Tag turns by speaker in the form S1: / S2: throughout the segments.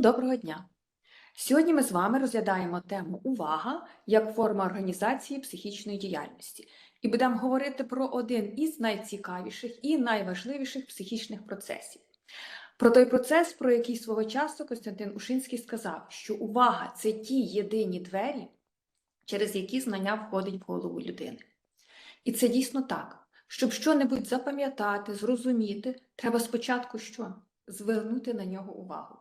S1: Доброго дня! Сьогодні ми з вами розглядаємо тему увага як форма організації психічної діяльності і будемо говорити про один із найцікавіших і найважливіших психічних процесів. Про той процес, про який свого часу Костянтин Ушинський сказав, що увага це ті єдині двері, через які знання входить в голову людини. І це дійсно так. Щоб що-небудь запам'ятати, зрозуміти, треба спочатку що? Звернути на нього увагу.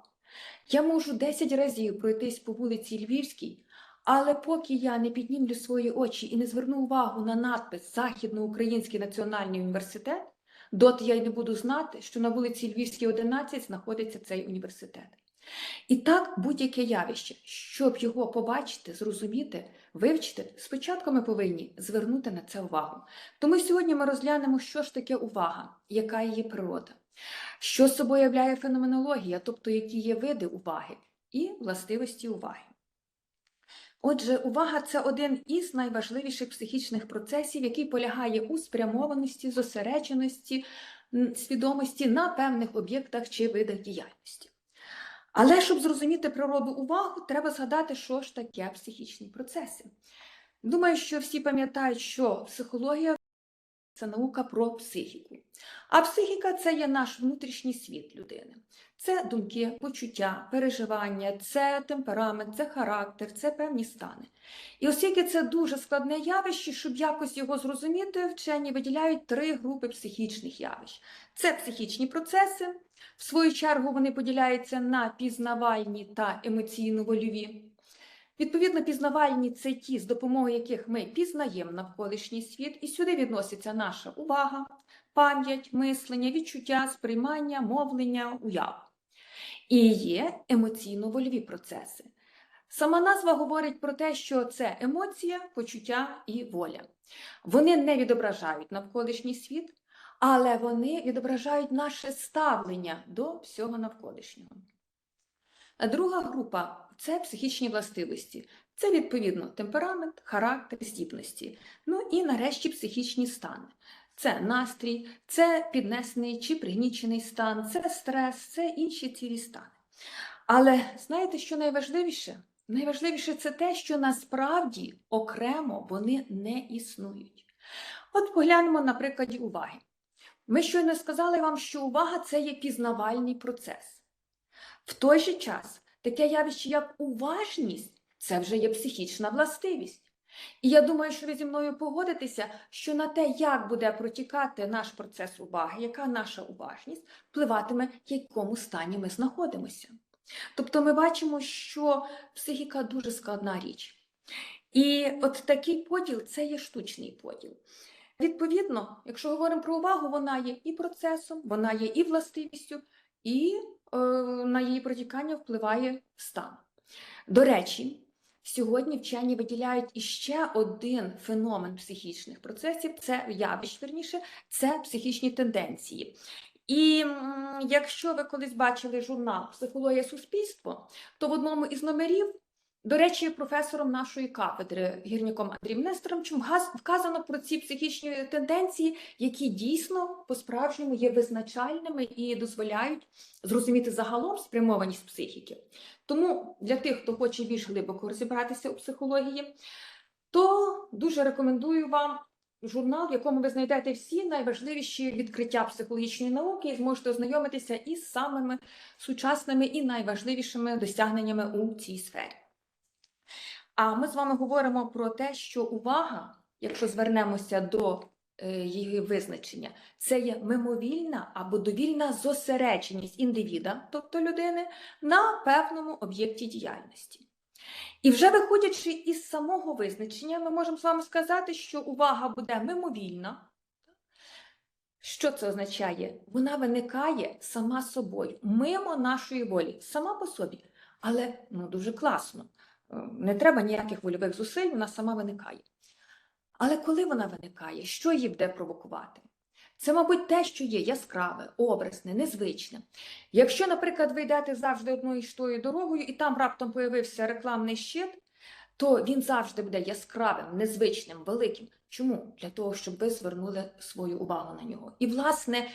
S1: Я можу 10 разів пройтись по вулиці Львівській, але поки я не піднімлю свої очі і не зверну увагу на надпис Західноукраїнський національний університет, доти я й не буду знати, що на вулиці Львівській, 11 знаходиться цей університет. І так будь-яке явище, щоб його побачити, зрозуміти, вивчити, спочатку ми повинні звернути на це увагу. Тому сьогодні ми розглянемо, що ж таке увага, яка її природа, що з собою являє феноменологія, тобто які є види уваги і властивості уваги. Отже, увага це один із найважливіших психічних процесів, який полягає у спрямованості, зосередженості, свідомості на певних об'єктах чи видах діяльності. Але щоб зрозуміти природу уваги, треба згадати, що ж таке психічні процеси. Думаю, що всі пам'ятають, що психологія це наука про психіку. А психіка це є наш внутрішній світ людини. Це думки, почуття, переживання, це темперамент, це характер, це певні стани. І оскільки це дуже складне явище, щоб якось його зрозуміти, вчені виділяють три групи психічних явищ: це психічні процеси, в свою чергу вони поділяються на пізнавальні та емоційно-вольові. Відповідно, пізнавальні це ті, з допомогою яких ми пізнаємо навколишній світ, і сюди відноситься наша увага, пам'ять, мислення, відчуття, сприймання, мовлення, уява. І є емоційно-вольові процеси. Сама назва говорить про те, що це емоція, почуття і воля. Вони не відображають навколишній світ, але вони відображають наше ставлення до всього навколишнього. Друга група це психічні властивості. Це, відповідно, темперамент, характер, здібності. Ну і нарешті психічні стани. Це настрій, це піднесений чи пригнічений стан, це стрес, це інші цілі стани. Але знаєте, що найважливіше? Найважливіше це те, що насправді окремо вони не існують. От поглянемо на прикладі уваги. Ми щойно сказали вам, що увага це є пізнавальний процес. В той же час таке явище, як уважність, це вже є психічна властивість. І я думаю, що ви зі мною погодитеся, що на те, як буде протікати наш процес уваги, яка наша уважність, впливатиме, в якому стані ми знаходимося. Тобто ми бачимо, що психіка дуже складна річ. І от такий поділ це є штучний поділ. Відповідно, якщо говоримо про увагу, вона є і процесом, вона є і властивістю, і на її протікання впливає стан. До речі, сьогодні вчені виділяють іще один феномен психічних процесів це явищ, верніше, це психічні тенденції. І якщо ви колись бачили журнал Психологія суспільства, то в одному із номерів до речі, професором нашої кафедри гірняком Андрієм Нестеровичем вказано про ці психічні тенденції, які дійсно по-справжньому є визначальними і дозволяють зрозуміти загалом спрямованість психіки. Тому для тих, хто хоче більш глибоко розібратися у психології, то дуже рекомендую вам журнал, в якому ви знайдете всі найважливіші відкриття психологічної науки і зможете ознайомитися із самими сучасними і найважливішими досягненнями у цій сфері. А ми з вами говоримо про те, що увага, якщо звернемося до е, її визначення, це є мимовільна або довільна зосередженість індивіда, тобто людини, на певному об'єкті діяльності. І вже виходячи із самого визначення, ми можемо з вами сказати, що увага буде мимовільна. Що це означає? Вона виникає сама собою, мимо нашої волі, сама по собі. Але ну, дуже класно. Е, Не треба ніяких вольових зусиль, вона сама виникає. Але коли вона виникає, що її буде провокувати? Це, мабуть, те, що є яскраве, образне, незвичне. Якщо, наприклад, ви йдете завжди одною ж тою дорогою, і там раптом появився рекламний щит, то він завжди буде яскравим, незвичним, великим. Чому? Для того, щоб ви звернули свою увагу на нього. І, власне,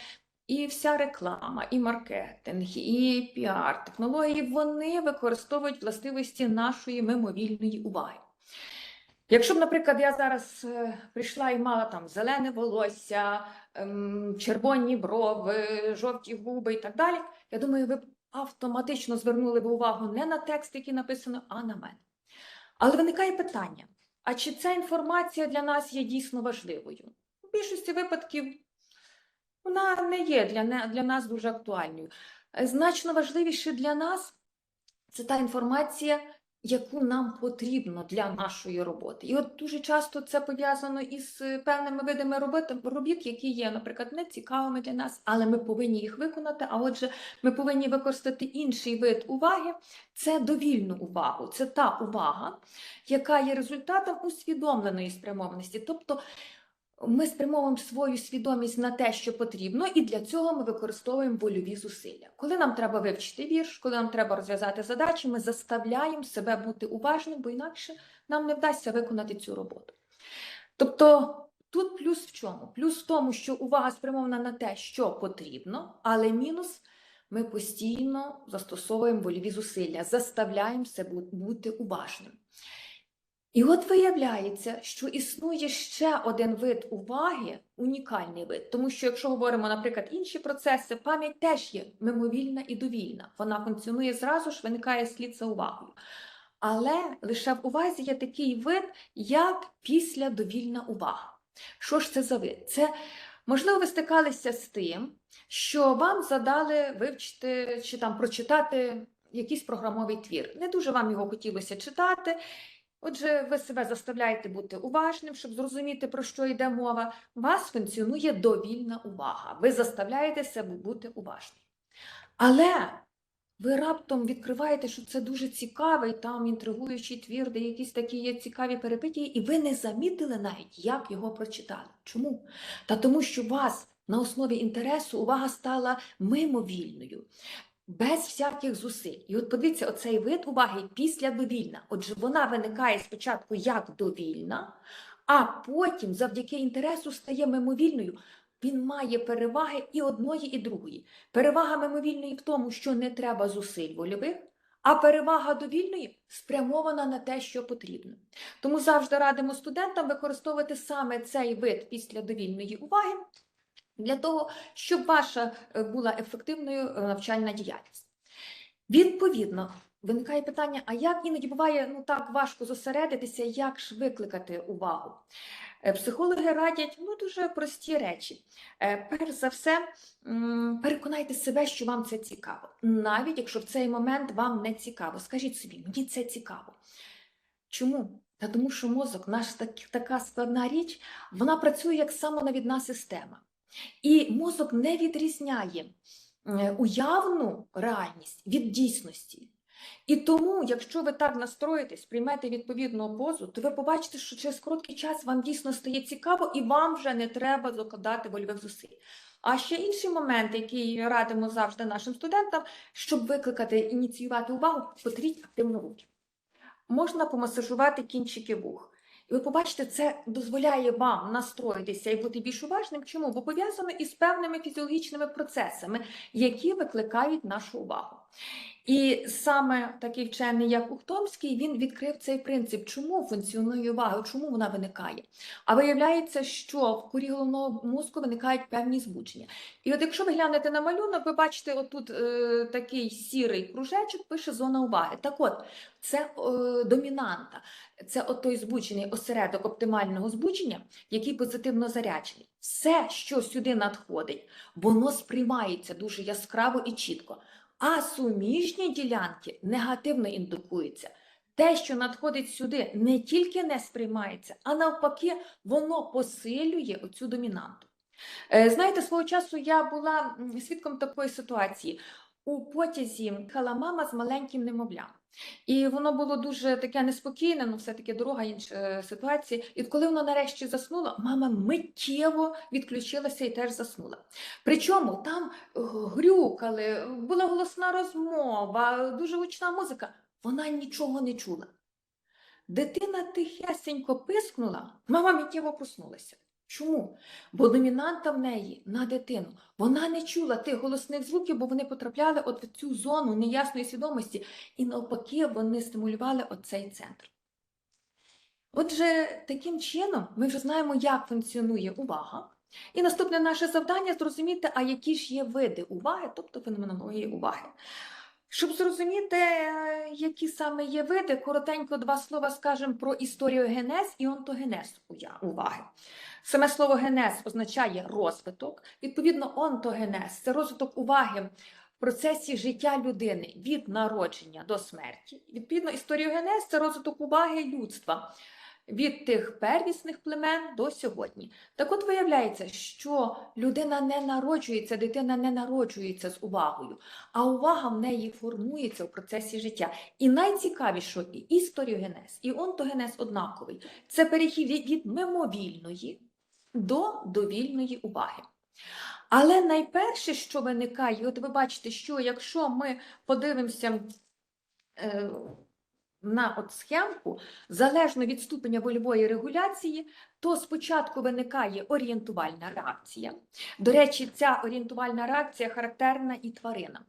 S1: і вся реклама, і маркетинг, і піар, технології вони використовують властивості нашої мимовільної уваги. Якщо б, наприклад, я зараз е, прийшла і мала там зелене волосся, ем, червоні брови, жовті губи і так далі, я думаю, ви б автоматично звернули б увагу не на текст, який написано, а на мене. Але виникає питання: а чи ця інформація для нас є дійсно важливою? У більшості випадків вона не є для, для нас дуже актуальною. Е, Значно важливіше для нас це та інформація, яку нам потрібно для нашої роботи. І от дуже часто це пов'язано із е, певними видами робити, робіт, які є, наприклад, не цікавими для нас, але ми повинні їх виконати. А отже, ми повинні використати інший вид уваги це довільну увагу. Це та увага, яка є результатом усвідомленої спрямованості. Тобто ми спрямовуємо свою свідомість на те, що потрібно, і для цього ми використовуємо вольові зусилля. Коли нам треба вивчити вірш, коли нам треба розв'язати задачі, ми заставляємо себе бути уважним, бо інакше нам не вдасться виконати цю роботу. Тобто тут плюс в чому? Плюс в тому, що увага спрямована на те, що потрібно, але мінус ми постійно застосовуємо вольові зусилля, заставляємо себе бути уважним. І от виявляється, що існує ще один вид уваги, унікальний вид, тому що якщо говоримо, наприклад, інші процеси, пам'ять теж є мимовільна і довільна. Вона функціонує зразу ж, виникає слід за увагою. Але лише в увазі є такий вид, як післядовільна увага. Що ж це за вид? Це можливо ви стикалися з тим, що вам задали вивчити чи там прочитати якийсь програмовий твір. Не дуже вам його хотілося читати. Отже, ви себе заставляєте бути уважним, щоб зрозуміти, про що йде мова. У вас функціонує довільна увага. Ви заставляєте себе бути уважним. Але ви раптом відкриваєте, що це дуже цікавий, там інтригуючий твір, де якісь такі є цікаві перипетії, і ви не замітили навіть, як його прочитали. Чому? Та тому, що вас на основі інтересу увага стала мимовільною без всяких зусиль. І от подивіться, оцей вид уваги після довільна. Отже, вона виникає спочатку як довільна, а потім, завдяки інтересу, стає мимовільною. Він має переваги і одної, і другої. Перевага мимовільної в тому, що не треба зусиль вольових, а перевага довільної спрямована на те, що потрібно. Тому завжди радимо студентам використовувати саме цей вид після довільної уваги для того, щоб ваша е, була ефективною е, навчальна діяльність. Відповідно, виникає питання: а як іноді буває ну так важко зосередитися, як ж викликати увагу? Е, Психологи радять ну, дуже прості речі. Перш за все, переконайте себе, що вам це цікаво. Навіть якщо в цей момент вам не цікаво, скажіть собі, мені це цікаво. Чому? Та тому, що мозок, наш так, така складна річ, вона працює як самонавідна система. І мозок не відрізняє е, уявну реальність від дійсності. І тому, якщо ви так настроїтесь, приймете відповідну позу, то ви побачите, що через короткий час вам дійсно стає цікаво і вам вже не треба закладати вольових зусиль. А ще інший момент, який радимо завжди нашим студентам, щоб викликати, ініціювати увагу, потріть активну руки. Можна помасажувати кінчики вух. І ви побачите, це дозволяє вам настроїтися і бути більш уважним. Чому? Бо пов'язано із певними фізіологічними процесами, які викликають нашу увагу. І саме такий вчений, як Ухтомський, він відкрив цей принцип, чому функціонує увага, чому вона виникає. А виявляється, що в корі головного мозку виникають певні збудження. І от якщо ви глянете на малюнок, ви бачите, отут е, такий сірий кружечок пише зона уваги. Так от, це е, домінанта, це от той збуджений осередок оптимального збудження, який позитивно заряджений. Все, що сюди надходить, воно сприймається дуже яскраво і чітко. А суміжні ділянки негативно індукуються. Те, що надходить сюди, не тільки не сприймається, а навпаки, воно посилює оцю домінанту. Е, Знаєте, свого часу я була свідком такої ситуації. У потязі їхала мама з маленьким немовлям. І воно було дуже таке неспокійне, ну все-таки дорога інша е, ситуація. І коли вона нарешті заснула, мама миттєво відключилася і теж заснула. Причому там е, грюкали, була голосна розмова, дуже гучна музика. Вона нічого не чула. Дитина тихесенько пискнула, мама миттєво проснулася. Чому? Бо домінанта в неї на дитину. Вона не чула тих голосних звуків, бо вони потрапляли от в цю зону неясної свідомості, і навпаки, вони стимулювали оцей центр. Отже, таким чином ми вже знаємо, як функціонує увага. І наступне наше завдання зрозуміти, а які ж є види уваги, тобто феноменології уваги. Щоб зрозуміти, е, які саме є види, коротенько два слова скажемо про історіогенез і онтогенез уваги. Саме слово генез означає розвиток. Відповідно, онтогенез це розвиток уваги в процесі життя людини від народження до смерті. Відповідно, історіогенез це розвиток уваги людства від тих первісних племен до сьогодні. Так от виявляється, що людина не народжується, дитина не народжується з увагою, а увага в неї формується в процесі життя. І найцікавіше, і історіогенез, і онтогенез однаковий. Це перехід від- від мимовільної до довільної уваги. Але найперше, що виникає, от ви бачите, що якщо ми подивимося е, на от схемку, залежно від ступеня вольової регуляції, то спочатку виникає орієнтувальна реакція. До речі, ця орієнтувальна реакція характерна і тваринам.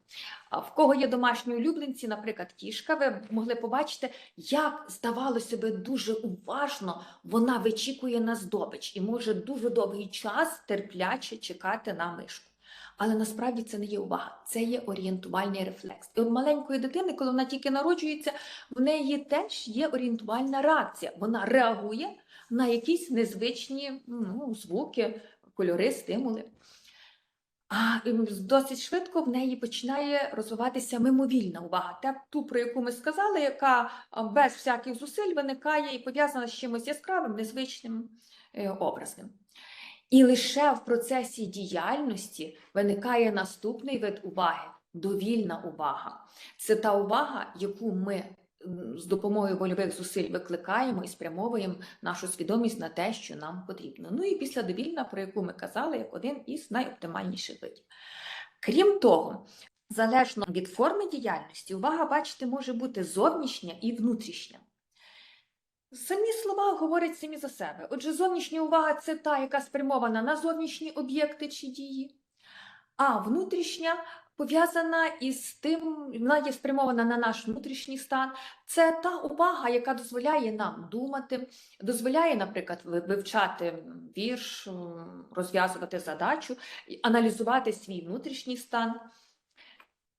S1: В кого є домашні улюбленці, наприклад, кішка, ви могли побачити, як здавалося би дуже уважно вона вичікує на здобич і може дуже довгий час терпляче чекати на мишку. Але насправді це не є увага, це є орієнтувальний рефлекс. І от маленької дитини, коли вона тільки народжується, в неї теж є орієнтувальна реакція. Вона реагує на якісь незвичні ну, звуки, кольори, стимули. А досить швидко в неї починає розвиватися мимовільна увага, та ту, про яку ми сказали, яка без всяких зусиль виникає і пов'язана з чимось яскравим, незвичним, е, образним. І лише в процесі діяльності виникає наступний вид уваги довільна увага. Це та увага, яку ми з допомогою вольових зусиль викликаємо і спрямовуємо нашу свідомість на те, що нам потрібно. Ну і після довільна, про яку ми казали, як один із найоптимальніших видів. Крім того, залежно від форми діяльності, увага, бачите, може бути зовнішня і внутрішня. Самі слова говорять самі за себе. Отже, зовнішня увага це та, яка спрямована на зовнішні об'єкти чи дії, а внутрішня пов'язана із тим, вона є спрямована на наш внутрішній стан. Це та увага, яка дозволяє нам думати, дозволяє, наприклад, вивчати вірш, розв'язувати задачу, аналізувати свій внутрішній стан.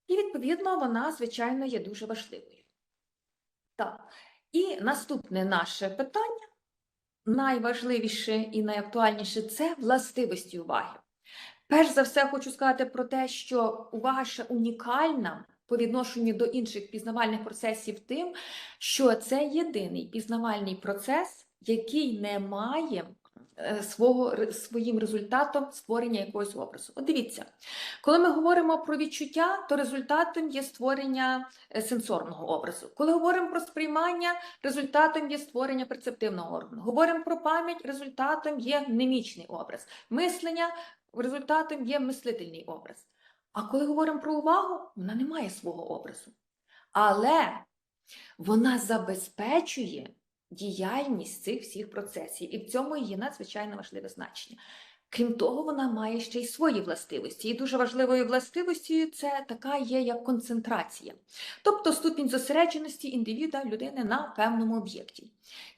S1: І, відповідно, вона, звичайно, є дуже важливою. Так. І наступне наше питання, найважливіше і найактуальніше це властивості уваги. Перш за все, хочу сказати про те, що увага ще унікальна по відношенню до інших пізнавальних процесів тим, що це єдиний пізнавальний процес, який не має свого, своїм результатом створення якогось образу. От дивіться, коли ми говоримо про відчуття, то результатом є створення е, сенсорного образу. Коли говоримо про сприймання, результатом є створення перцептивного органу. Говоримо про пам'ять, результатом є немічний образ. Мислення результатом є мислительний образ. А коли говоримо про увагу, вона не має свого образу. Але вона забезпечує діяльність цих всіх процесів, і в цьому її надзвичайно важливе значення. Крім того, вона має ще й свої властивості. І дуже важливою властивостю це така є, як концентрація, тобто ступінь зосередженості індивіда людини на певному об'єкті.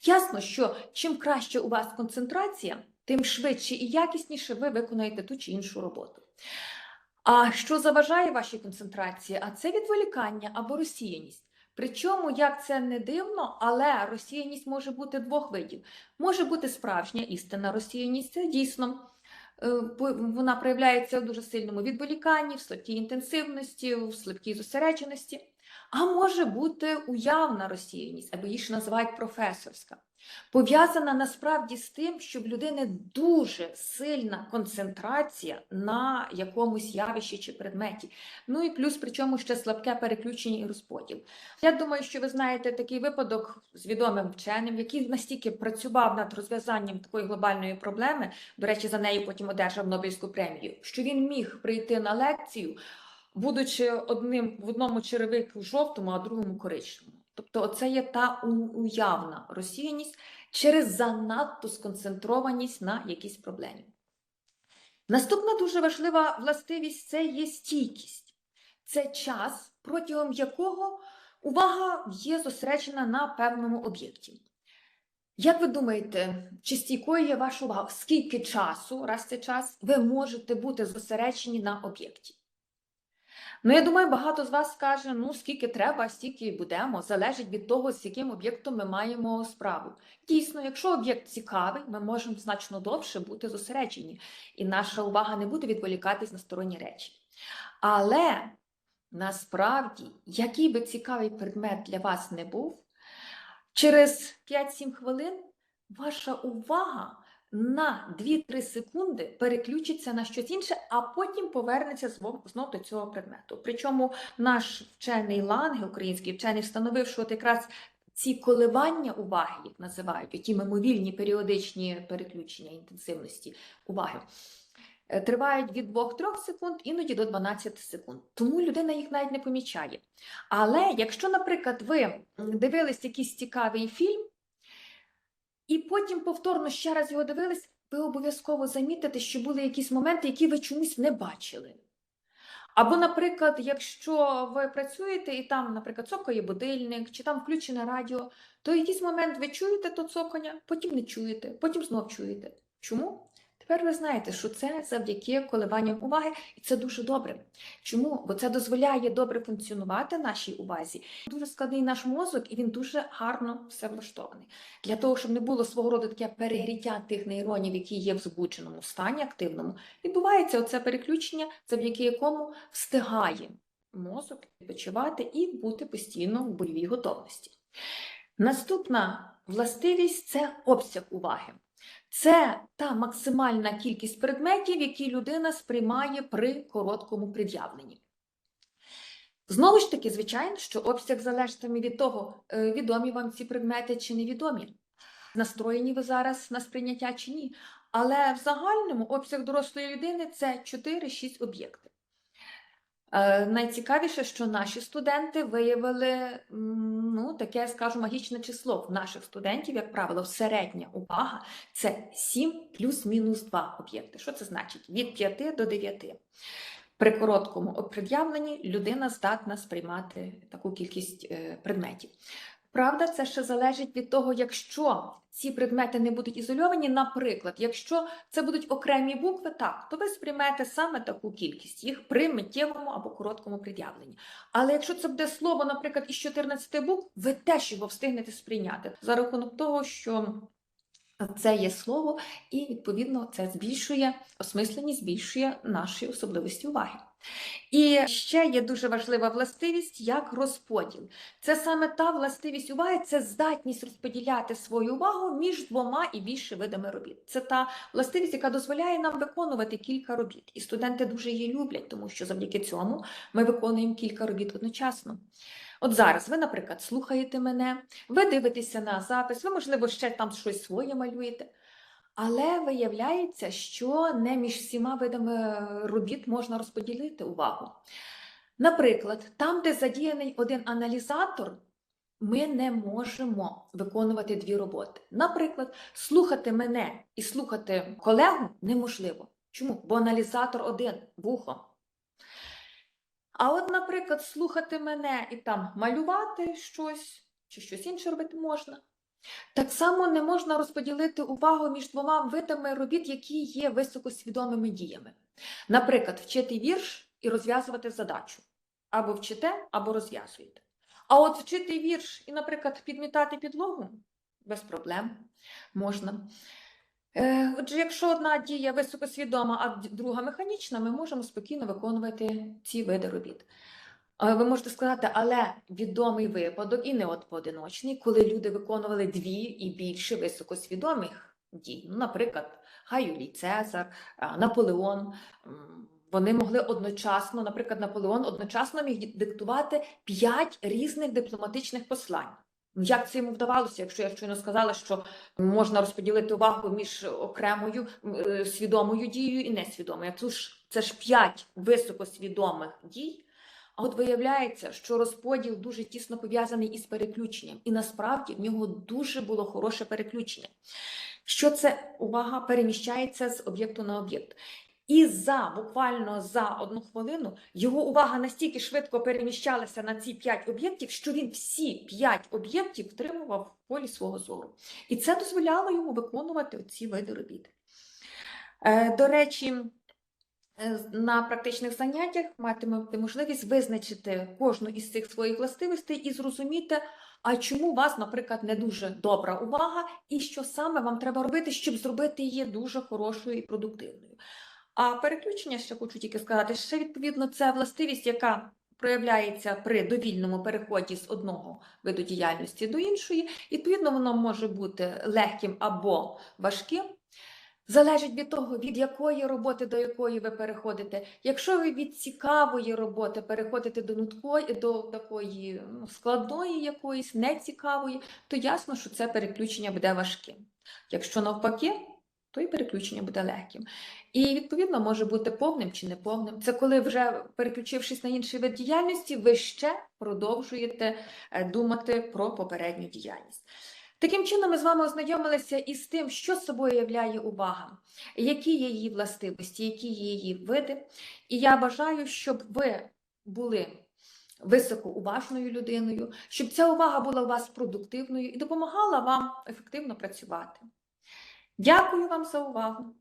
S1: Ясно, що чим краще у вас концентрація, тим швидше і якісніше ви виконаєте ту чи іншу роботу. А що заважає вашій концентрації? А це відволікання або розсіяність. Причому, як це не дивно, але розсіяність може бути двох видів. Може бути справжня істина розсіяність, це дійсно е, вона проявляється в дуже сильному відволіканні, в слабкій інтенсивності, в слабкій зосередженості. А може бути уявна розсіяність, або її ж називають професорська. Пов'язана насправді з тим, що в людини дуже сильна концентрація на якомусь явищі чи предметі. Ну і плюс, причому ще слабке переключення і розподіл. Я думаю, що ви знаєте такий випадок з відомим вченим, який настільки працював над розв'язанням такої глобальної проблеми, до речі, за нею потім одержав Нобелівську премію, що він міг прийти на лекцію, будучи одним в одному черевику жовтому, а другому коричневому. Тобто, це є та уявна розсіяність, через занадту сконцентрованість на якійсь проблемі. Наступна дуже важлива властивість це є стійкість. Це час, протягом якого увага є зосереджена на певному об'єкті. Як ви думаєте, чи стійкою є ваша увага? Скільки часу, раз це час, ви можете бути зосереджені на об'єкті? Ну, я думаю, багато з вас скаже, ну, скільки треба, стільки і будемо. Залежить від того, з яким об'єктом ми маємо справу. Дійсно, якщо об'єкт цікавий, ми можемо значно довше бути зосереджені, і наша увага не буде відволікатись на сторонні речі. Але насправді, який би цікавий предмет для вас не був, через 5-7 хвилин ваша увага на 2-3 секунди переключиться на щось інше, а потім повернеться знов, до цього предмету. Причому наш вчений Ланге, український вчений, встановив, що от якраз ці коливання уваги, їх називають, які мимовільні періодичні переключення інтенсивності уваги, е, тривають від 2-3 секунд, іноді до 12 секунд. Тому людина їх навіть не помічає. Але якщо, наприклад, ви дивились якийсь цікавий фільм, і потім повторно ще раз його дивились, ви обов'язково замітите, що були якісь моменти, які ви чомусь не бачили. Або, наприклад, якщо ви працюєте і там, наприклад, цокає будильник, чи там включене радіо, то якийсь момент ви чуєте то цокання, потім не чуєте, потім знов чуєте. Чому? Тепер ви знаєте, що це завдяки коливанням уваги, і це дуже добре. Чому? Бо це дозволяє добре функціонувати нашій увазі. Дуже складний наш мозок, і він дуже гарно все влаштований. Для того, щоб не було свого роду таке перегріття тих нейронів, які є в збудженому стані активному, відбувається оце переключення, завдяки якому встигає мозок відпочивати і бути постійно в бойовій готовності. Наступна властивість це обсяг уваги. Це та максимальна кількість предметів, які людина сприймає при короткому пред'явленні. Знову ж таки, звичайно, що обсяг залежатиме від того, е, відомі вам ці предмети чи невідомі, настроєні ви зараз на сприйняття чи ні. Але в загальному обсяг дорослої людини це 4-6 об'єктів. Е, Найцікавіше, що наші студенти виявили ну, таке, скажу, магічне число в наших студентів, як правило, середня увага це 7 плюс-мінус 2 об'єкти. Що це значить? Від 5 до 9. При короткому пред'явленні людина здатна сприймати таку кількість е, предметів. Правда, це ще залежить від того, якщо ці предмети не будуть ізольовані, наприклад, якщо це будуть окремі букви, так, то ви сприймете саме таку кількість їх при миттєвому або короткому пред'явленні. Але якщо це буде слово, наприклад, із 14 букв, ви теж його встигнете сприйняти за рахунок того, що це є слово, і відповідно це збільшує осмисленість, збільшує наші особливості уваги. І ще є дуже важлива властивість як розподіл. Це саме та властивість уваги, це здатність розподіляти свою увагу між двома і більше видами робіт. Це та властивість, яка дозволяє нам виконувати кілька робіт. І студенти дуже її люблять, тому що завдяки цьому ми виконуємо кілька робіт одночасно. От зараз ви, наприклад, слухаєте мене, ви дивитеся на запис, ви, можливо, ще там щось своє малюєте. Але виявляється, що не між всіма видами робіт можна розподілити увагу. Наприклад, там, де задіяний один аналізатор, ми не можемо виконувати дві роботи. Наприклад, слухати мене і слухати колегу неможливо. Чому? Бо аналізатор один вухо. А от, наприклад, слухати мене і там малювати щось чи щось інше робити можна. Так само не можна розподілити увагу між двома видами робіт, які є високосвідомими діями. Наприклад, вчити вірш і розв'язувати задачу. Або вчите, або розв'язуєте. А от вчити вірш і, наприклад, підмітати підлогу без проблем можна. Е, Отже, якщо одна дія високосвідома, а друга механічна, ми можемо спокійно виконувати ці види робіт. Е, Ви можете сказати, але відомий випадок, і не от поодиночний, коли люди виконували дві і більше високосвідомих дій. Ну, наприклад, Гай Юлій Цезар, е, Наполеон. Вони могли одночасно, наприклад, Наполеон одночасно міг диктувати п'ять різних дипломатичних послань. Ну, Як це йому вдавалося, якщо я щойно сказала, що можна розподілити увагу між окремою е, свідомою дією і несвідомою? Це ж, це ж п'ять високосвідомих дій. А от виявляється, що розподіл дуже тісно пов'язаний із переключенням, і насправді в нього дуже було хороше переключення. Що це увага переміщається з об'єкту на об'єкт. І за буквально за одну хвилину його увага настільки швидко переміщалася на ці п'ять об'єктів, що він всі п'ять об'єктів втримував в полі свого зору. І це дозволяло йому виконувати ці види робіт. Е, До речі, на практичних заняттях матимете можливість визначити кожну із цих своїх властивостей і зрозуміти, а чому у вас, наприклад, не дуже добра увага, і що саме вам треба робити, щоб зробити її дуже хорошою і продуктивною. А переключення, ще хочу тільки сказати, ще відповідно це властивість, яка проявляється при довільному переході з одного виду діяльності до іншої. Відповідно, воно може бути легким або важким. Залежить від того, від якої роботи до якої ви переходите. Якщо ви від цікавої роботи переходите до нуткої, до такої ну, складної якоїсь, нецікавої, то ясно, що це переключення буде важким. Якщо навпаки, то і переключення буде легким. І відповідно може бути повним чи неповним. Це коли вже переключившись на інший вид діяльності, ви ще продовжуєте е, думати про попередню діяльність. Таким чином, ми з вами ознайомилися із тим, що собою являє увага, які є її властивості, які є її види. І я бажаю, щоб ви були високоуважною людиною, щоб ця увага була у вас продуктивною і допомагала вам ефективно працювати. Дякую вам за увагу!